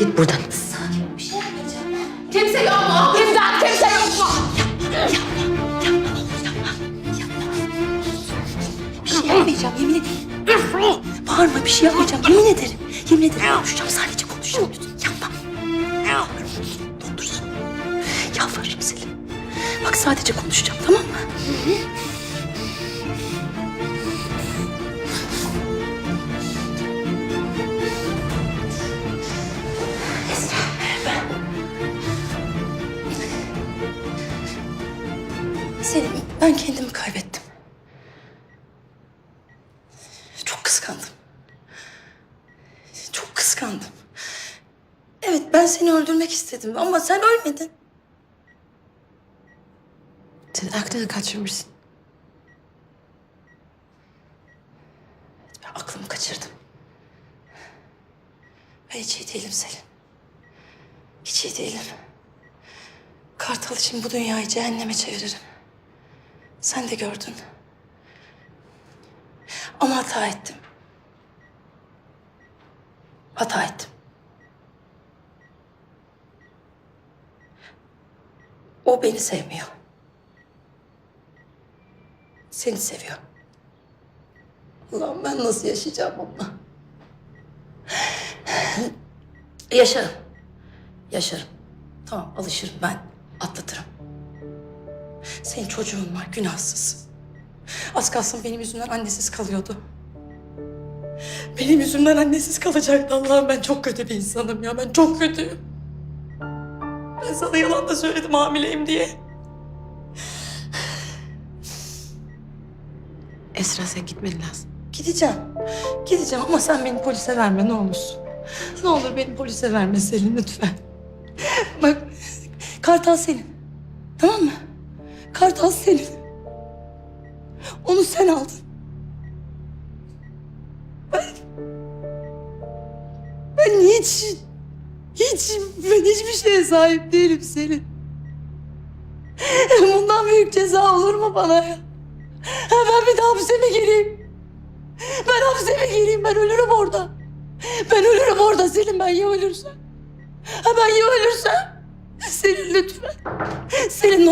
Git buradan. Kimse yok mu? İmdat kimse yok mu? Bir şey yapmayacağım yemin ederim. Bağırma bir şey yapmayacağım yemin ederim. Yemin ederim konuşacağım sadece konuşacağım lütfen yapma. Dondursun. Yalvarırım Selim. Bak sadece konuşacağım tamam mı? Esra Selim ben kendimi kaybettim. Çok kıskandım. Çok kıskandım. Evet ben seni öldürmek istedim ama sen ölmedin. Sen aklını kaçırmışsın. Ben aklımı kaçırdım. Ben hiç iyi değilim Selin. Hiç iyi değilim. Kartal için bu dünyayı cehenneme çeviririm. Sen de gördün. Ama hata ettim. Hata ettim. O beni sevmiyor. Seni seviyor. Allah'ım ben nasıl yaşayacağım onunla? Yaşarım. Yaşarım. Tamam alışırım ben. Atlatırım. Senin çocuğun var günahsız. Az kalsın benim yüzümden annesiz kalıyordu. Benim yüzümden annesiz kalacaktı Allah'ım ben çok kötü bir insanım ya ben çok kötüyüm. Ben sana yalan da söyledim hamileyim diye. Esra sen gitmen lazım. Gideceğim. Gideceğim ama sen beni polise verme ne olursun. Ne olur beni polise verme Selin lütfen. Bak Kartal senin. Tamam mı? Kartal senin. Onu sen aldın. Ben... Ben hiç... Hiç... Ben hiçbir şeye sahip değilim Selin. Bundan büyük ceza olur mu bana ya? Ben bir daha hapse mi gireyim? Ben hapse mi gireyim? Ben ölürüm orada. Ben ölürüm orada Selin. Ben ya ölürsem? Ben ya ölürsem? Selin lütfen. Selin ne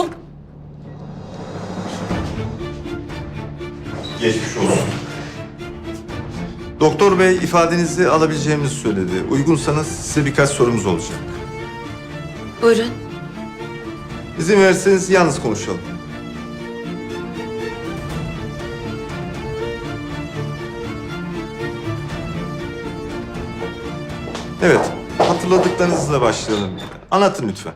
Geçmiş olsun. Doktor bey ifadenizi alabileceğimizi söyledi. Uygunsanız size birkaç sorumuz olacak. Buyurun. İzin verirseniz yalnız konuşalım. Evet, hatırladıklarınızla başlayalım. Anlatın lütfen.